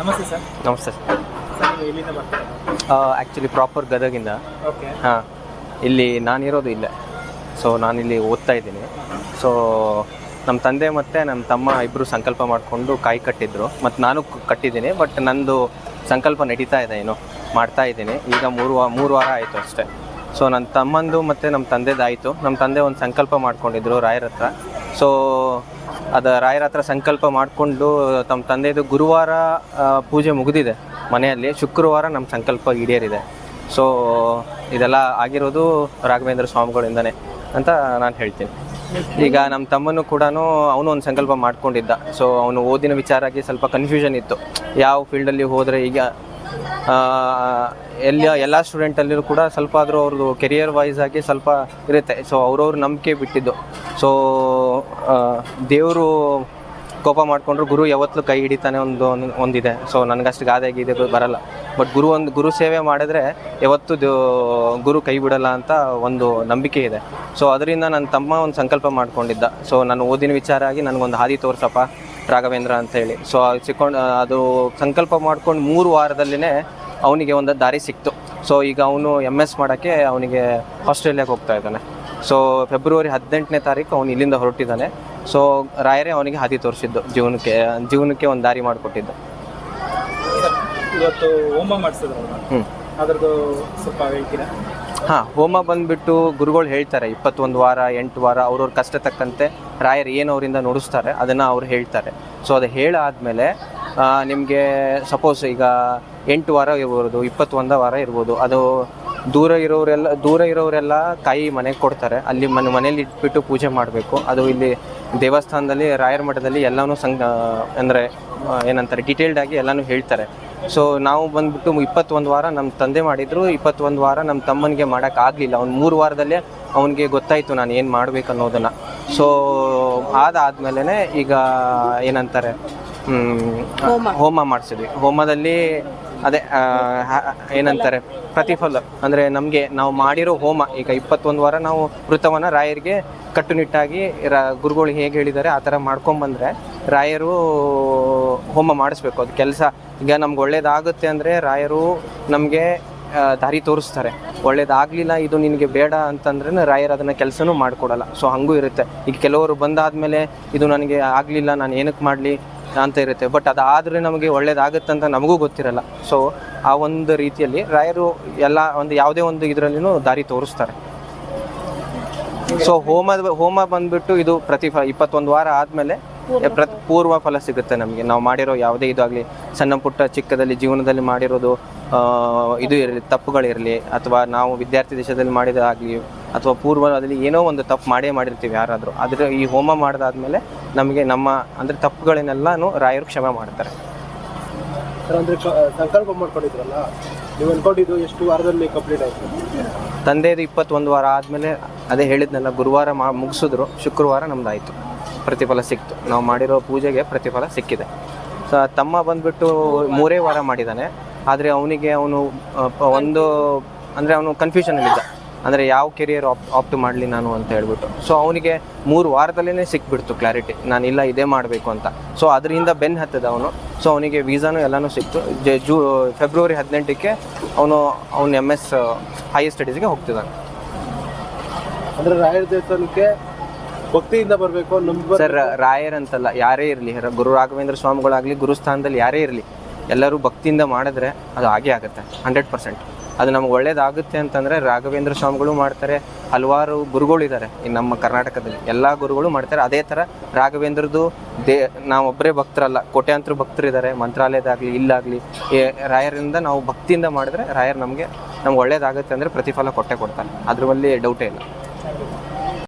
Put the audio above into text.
ನಮಸ್ತೆ ಸರ್. ನಮಸ್ತೆ ಸರ್. ನೀವು ಎಲ್ಲಿಂದ ಬರ್ತಾರೆ? ಆ್ಯಕ್ಚುಲಿ ಪ್ರಾಪರ್ ಗದಗಿಂದ. ಓಕೆ. ಹಾಂ ಇಲ್ಲಿ ನಾನಿರೋದು ಇಲ್ಲೇ. ಸೊ ನಾನಿಲ್ಲಿ ಓದ್ತಾ ಇದ್ದೀನಿ. ಸೊ ನಮ್ಮ ತಂದೆ ಮತ್ತು ನಮ್ಮ ತಮ್ಮ ಇಬ್ಬರು ಸಂಕಲ್ಪ ಮಾಡಿಕೊಂಡು ಕಾಯಿ ಕಟ್ಟಿದ್ರು. ಮತ್ತು ನಾನು ಕಟ್ಟಿದ್ದೀನಿ ಬಟ್ ನಂದು ಸಂಕಲ್ಪ ನಡೀತಾ ಇದೆ ಏನು ಮಾಡ್ತಾ ಇದ್ದೀನಿ. ಈಗ ಮೂರು ವಾ ಮೂರು ವಾರ ಆಯಿತು ಅಷ್ಟೇ. ಸೊ ನನ್ನ ತಮ್ಮಂದು ಮತ್ತು ನಮ್ಮ ತಂದೆದಾಯಿತು ನಮ್ಮ ತಂದೆ ಒಂದು ಸಂಕಲ್ಪ ಮಾಡ್ಕೊಂಡಿದ್ರು ರಾಯರ ಹತ್ರ. ಸೊ ಅದು ರಾಯರ ಹತ್ರ ಸಂಕಲ್ಪ ಮಾಡಿಕೊಂಡು ತಮ್ಮ ತಂದೆದು ಗುರುವಾರ ಪೂಜೆ ಮುಗಿದಿದೆ ಮನೆಯಲ್ಲಿ. ಶುಕ್ರವಾರ ನಮ್ಮ ಸಂಕಲ್ಪ ಈಡೇರಿದೆ. ಸೊ ಇದೆಲ್ಲ ಆಗಿರೋದು ರಾಘವೇಂದ್ರ ಸ್ವಾಮಿಗಳಿಂದನೇ ಅಂತ ನಾನು ಹೇಳ್ತೀನಿ. ಈಗ ನಮ್ಮ ತಮ್ಮನು ಕೂಡ ಅವನು ಒಂದು ಸಂಕಲ್ಪ ಮಾಡ್ಕೊಂಡಿದ್ದ. ಸೊ ಅವನು ಓದಿನ ವಿಚಾರಕ್ಕೆ ಸ್ವಲ್ಪ ಕನ್ಫ್ಯೂಷನ್ ಇತ್ತು. ಯಾವ ಫೀಲ್ಡಲ್ಲಿ ಹೋದರೆ ಈಗ ಎಲ್ಲ ಎಲ್ಲ ಸ್ಟೂಡೆಂಟಲ್ಲಿಯೂ ಕೂಡ ಸ್ವಲ್ಪ ಆದರೂ ಅವ್ರದ್ದು ಕೆರಿಯರ್ ವೈಸ್ ಆಗಿ ಸ್ವಲ್ಪ ಇರುತ್ತೆ. ಸೊ ಅವ್ರವ್ರ ನಂಬಿಕೆ ಬಿಟ್ಟಿದ್ದು. ಸೊ ದೇವರು ಕೋಪ ಮಾಡಿಕೊಂಡ್ರು ಗುರು ಯಾವತ್ತೂ ಕೈ ಹಿಡಿತಾನೆ ಒಂದು ಒಂದ್- ಒಂದಿದೆ. ಸೊ ನನಗಷ್ಟು ಗಾದೆ ಆಗಿದೆ ಬರಲ್ಲ. ಬಟ್ ಗುರು ಒಂದು ಗುರು ಸೇವೆ ಮಾಡಿದ್ರೆ ಯಾವತ್ತೂ ಗುರು ಕೈ ಬಿಡಲ್ಲ ಅಂತ ಒಂದು ನಂಬಿಕೆ ಇದೆ. ಸೊ ಅದರಿಂದ ನನ್ನ ತಮ್ಮ ಒಂದು ಸಂಕಲ್ಪ ಮಾಡಿಕೊಂಡಿದ್ದ. ಸೊ ನಾನು ಓದಿನ ವಿಚಾರ ಆಗಿ ನನಗೊಂದು ಹಾದಿ ತೋರ್ಸಪ್ಪ. ರಾಘವೇಂದ್ರ ಅಂತ ಹೇಳಿ. ಸೊ ಸಿಕ್ಕೊಂಡು ಅದು ಸಂಕಲ್ಪ ಮಾಡ್ಕೊಂಡು ಮೂರು ವಾರದಲ್ಲಿನೇ ಅವನಿಗೆ ಒಂದು ದಾರಿ ಸಿಕ್ತು. ಸೊ ಈಗ ಅವನು ಎಂ ಎಸ್ ಮಾಡೋಕ್ಕೆ ಅವನಿಗೆ ಆಸ್ಟ್ರೇಲಿಯಾಗೆ ಹೋಗ್ತಾ ಇದ್ದಾನೆ. ಸೊ ಫೆಬ್ರವರಿ ಹದಿನೆಂಟನೇ ತಾರೀಕು ಅವನು ಇಲ್ಲಿಂದ ಹೊರಟಿದ್ದಾನೆ. ಸೊ ರಾಯರೇ ಅವನಿಗೆ ಹಾದಿ ತೋರಿಸಿದ್ದು ಜೀವನಕ್ಕೆ ಜೀವನಕ್ಕೆ ಒಂದು ದಾರಿ ಮಾಡಿಕೊಟ್ಟಿದ್ದು. ಇವತ್ತು ಹೋಮ ಮಾಡಿಸಿದ್ರು ಹ್ಞೂ ಅದ್ರದ್ದು ಸ್ವಲ್ಪ ಹೇಳ್ತೀರಾ? ಹಾಂ, ಹೋಮ ಬಂದ್ಬಿಟ್ಟು ಗುರುಗಳು ಹೇಳ್ತಾರೆ, ಇಪ್ಪತ್ತೊಂದು ವಾರ, ಎಂಟು ವಾರ, ಅವ್ರವ್ರ ಕಷ್ಟ ತಕ್ಕಂತೆ ರಾಯರು ಏನು ಅವರಿಂದ ನುಡಿಸ್ತಾರೆ, ಅದನ್ನು ಅವ್ರು ಹೇಳ್ತಾರೆ. ಸೊ ಅದು ಹೇಳಾದಮೇಲೆ ನಿಮಗೆ ಸಪೋಸ್ ಈಗ ಎಂಟು ವಾರ ಇರ್ಬೋದು, ಇಪ್ಪತ್ತೊಂದು ವಾರ ಇರ್ಬೋದು, ಅದು ದೂರ ಇರೋರೆಲ್ಲ ದೂರ ಇರೋರೆಲ್ಲ ಕಾಯಿ ಮನೆಗೆ ಕೊಡ್ತಾರೆ, ಅಲ್ಲಿ ಮನೆ, ಮನೇಲಿ ಇಟ್ಬಿಟ್ಟು ಪೂಜೆ ಮಾಡಬೇಕು, ಅದು ಇಲ್ಲಿ ದೇವಸ್ಥಾನದಲ್ಲಿ, ರಾಯರ ಮಠದಲ್ಲಿ ಎಲ್ಲನೂ ಸಂಗ ಅಂದರೆ ಏನಂತಾರೆ ಡೀಟೇಲ್ಡ್ ಆಗಿ ಎಲ್ಲನೂ ಹೇಳ್ತಾರೆ. ಸೊ ನಾವು ಬಂದ್ಬಿಟ್ಟು ಇಪ್ಪತ್ತೊಂದು ವಾರ ನಮ್ಮ ತಂದೆ ಮಾಡಿದ್ರು. ಇಪ್ಪತ್ತೊಂದು ವಾರ ನಮ್ಮ ತಮ್ಮನಿಗೆ ಮಾಡೋಕ್ಕಾಗಲಿಲ್ಲ ಅವ್ನು ಮೂರು ವಾರದಲ್ಲೇ ಅವನಿಗೆ ಗೊತ್ತಾಯಿತು ನಾನು ಏನು ಮಾಡಬೇಕು ಅನ್ನೋದನ್ನು. ಸೊ ಅದಾದಮೇಲೆ ಈಗ ಏನಂತಾರೆ? ಹ್ಮ್, ಹೋಮ. ಮಾಡಿಸಿದ್ವಿ. ಹೋಮದಲ್ಲಿ ಅದೇ ಏನಂತಾರೆ? ಪ್ರತಿಫಲ. ಅಂದರೆ ನಮಗೆ ನಾವು ಮಾಡಿರೋ ಹೋಮ. ಈಗ ಇಪ್ಪತ್ತೊಂದು ವಾರ ನಾವು ವೃತವನ್ನು ರಾಯರಿಗೆ ಕಟ್ಟುನಿಟ್ಟಾಗಿ ರಾ ಗುರುಗಳು ಹೇಗೆ ಹೇಳಿದ್ದಾರೆ ಆ ಥರ ಮಾಡ್ಕೊಂಬಂದ್ರೆ ರಾಯರು ಹೋಮ ಮಾಡಿಸ್ಬೇಕು. ಅದು ಕೆಲಸ. ಈಗ ನಮ್ಗೆ ಒಳ್ಳೇದಾಗುತ್ತೆ ಅಂದರೆ ರಾಯರು ನಮಗೆ ದಾರಿ ತೋರಿಸ್ತಾರೆ. ಒಳ್ಳೇದಾಗಲಿಲ್ಲ, ಇದು ನಿನಗೆ ಬೇಡ ಅಂತಂದ್ರೆ ರಾಯರು ಅದನ್ನು ಕೆಲಸನೂ ಮಾಡಿಕೊಡಲ್ಲ. ಸೊ ಹಂಗೂ ಇರುತ್ತೆ. ಈಗ ಕೆಲವರು ಬಂದಾದಮೇಲೆ, ಇದು ನನಗೆ ಆಗಲಿಲ್ಲ, ನಾನು ಏನಕ್ಕೆ ಮಾಡಲಿ ಅಂತ ಇರುತ್ತೆ. ಬಟ್ ಅದಾದರೆ ನಮಗೆ ಒಳ್ಳೇದಾಗುತ್ತೆ ಅಂತ ನಮಗೂ ಗೊತ್ತಿರಲ್ಲ. ಸೊ ಆ ಒಂದು ರೀತಿಯಲ್ಲಿ ರಾಯರು ಎಲ್ಲ ಒಂದು ಯಾವುದೇ ಒಂದು ಇದರಲ್ಲಿನೂ ದಾರಿ ತೋರಿಸ್ತಾರೆ. ಸೊ ಹೋಮದ, ಹೋಮ ಬಂದ್ಬಿಟ್ಟು ಇದು ಪ್ರತಿಫಲ, ಇಪ್ಪತ್ತೊಂದು ವಾರ ಆದಮೇಲೆ ಪ್ರತಿ ಪೂರ್ವ ಫಲ ಸಿಗುತ್ತೆ ನಮಗೆ. ನಾವು ಮಾಡಿರೋ ಯಾವುದೇ ಇದಾಗಲಿ ಸಣ್ಣ ಪುಟ್ಟ ಚಿಕ್ಕದಲ್ಲಿ ಜೀವನದಲ್ಲಿ ಮಾಡಿರೋದು ಇದು ಇರಲಿ ತಪ್ಪುಗಳಿರಲಿ ಅಥವಾ ನಾವು ವಿದ್ಯಾರ್ಥಿ ದೇಶದಲ್ಲಿ ಮಾಡಿದಾಗಲಿ ಅಥವಾ ಪೂರ್ವದಲ್ಲಿ ಏನೋ ಒಂದು ತಪ್ಪು ಮಾಡೇ ಮಾಡಿರ್ತೀವಿ ಯಾರಾದರೂ ಆದರೆ ಈ ಹೋಮ ಮಾಡಿದಾದ್ಮೇಲೆ ನಮಗೆ ನಮ್ಮ ಅಂದರೆ ತಪ್ಪುಗಳನ್ನೆಲ್ಲಾನು ರಾಯರು ಕ್ಷಮೆ ಮಾಡ್ತಾರೆ. ಅಂದ್ರೆ ಸಂಕಲ್ಪ ಮಾಡ್ಕೊಂಡಿದ್ರಲ್ಲ ನೀವು ಅನ್ಕೊಂಡಿದ್ದು ಎಷ್ಟು ವಾರದಲ್ಲಿ ಕಂಪ್ಲೀಟ್ ಆಯಿತು? ತಂದೆದು ಇಪ್ಪತ್ತೊಂದು ವಾರ ಆದಮೇಲೆ ಅದೇ ಹೇಳಿದ್ನಲ್ಲ ಗುರುವಾರ ಮಾ ಮುಗಿಸಿದ್ರು ಶುಕ್ರವಾರ ನಮ್ದು ಆಯಿತು ಪ್ರತಿಫಲ ಸಿಕ್ತು. ನಾವು ಮಾಡಿರೋ ಪೂಜೆಗೆ ಪ್ರತಿಫಲ ಸಿಕ್ಕಿದೆ. ಸೊ, ತಮ್ಮ ಬಂದ್ಬಿಟ್ಟು ಮೂರೇ ವಾರ ಮಾಡಿದ್ದಾನೆ. ಆದರೆ ಅವನಿಗೆ ಅವನು ಒಂದು, ಅಂದರೆ ಅವನು ಕನ್ಫ್ಯೂಷನಲ್ಲಿದ್ದ ಅಂದರೆ ಯಾವ ಕೆರಿಯರ್ ಆಪ್ ಆಪ್ಟ್ ಮಾಡಲಿ ನಾನು ಅಂತ ಹೇಳ್ಬಿಟ್ಟು. ಸೊ ಅವನಿಗೆ ಮೂರು ವಾರದಲ್ಲೇ ಸಿಕ್ಬಿಡ್ತು ಕ್ಲಾರಿಟಿ ನಾನು ಇಲ್ಲ, ಇದೇ ಮಾಡಬೇಕು ಅಂತ. ಸೊ ಅದರಿಂದ ಬೆನ್ ಹತ್ತದ ಅವನು. ಸೊ ಅವನಿಗೆ ವೀಸಾನು ಎಲ್ಲನೂ ಸಿಕ್ತು. ಜೆ, ಜೂ ಫೆಬ್ರವರಿ ಹದಿನೆಂಟಕ್ಕೆ ಅವನು ಅವನು ಎಂ ಎಸ್ ಹೈಯರ್ ಸ್ಟಡೀಸ್ಗೆ ಹೋಗ್ತಿದ್ದಾನೆ. ಅಂದರೆ ರಾಯರ ದೇವಸ್ಥಾನಕ್ಕೆ ಭಕ್ತಿಯಿಂದ ಬರಬೇಕು ನಂಬ ಸರ್ ರಾಯರ್ ಅಂತಲ್ಲ, ಯಾರೇ ಇರಲಿ ಗುರು ರಾಘವೇಂದ್ರ ಸ್ವಾಮಿಗಳಾಗಲಿ ಗುರುಸ್ಥಾನದಲ್ಲಿ ಯಾರೇ ಇರಲಿ, ಎಲ್ಲರೂ ಭಕ್ತಿಯಿಂದ ಮಾಡಿದ್ರೆ ಅದು ಆಗೇ ಆಗುತ್ತೆ ಹಂಡ್ರೆಡ್ ಪರ್ಸೆಂಟ್ ಅದು ನಮ್ಗೆ ಒಳ್ಳೇದಾಗುತ್ತೆ ಅಂತಂದರೆ ರಾಘವೇಂದ್ರ ಸ್ವಾಮಿಗಳು ಮಾಡ್ತಾರೆ, ಹಲವಾರು ಗುರುಗಳಿದ್ದಾರೆ ಈ ನಮ್ಮ ಕರ್ನಾಟಕದಲ್ಲಿ. ಎಲ್ಲ ಗುರುಗಳು ಮಾಡ್ತಾರೆ, ಅದೇ ಥರ ರಾಘವೇಂದ್ರದ್ದು ದೇ ನಾವೊಬ್ಬರೇ ಭಕ್ತರಲ್ಲ, ಕೋಟ್ಯಾಂತರ ಭಕ್ತರಿದ್ದಾರೆ ಮಂತ್ರಾಲಯದಾಗಲಿ, ಇಲ್ಲಾಗಲಿ ರಾಯರಿಂದ ನಾವು ಭಕ್ತಿಯಿಂದ ಮಾಡಿದ್ರೆ ರಾಯರ್ ನಮಗೆ, ನಮ್ಗೆ ಒಳ್ಳೇದಾಗುತ್ತೆ ಅಂದರೆ ಪ್ರತಿಫಲ ಕೊಟ್ಟೆ ಕೊಡ್ತಾರೆ ಅದ್ರ ಮೇಲೆ ಡೌಟೇ ಇಲ್ಲ.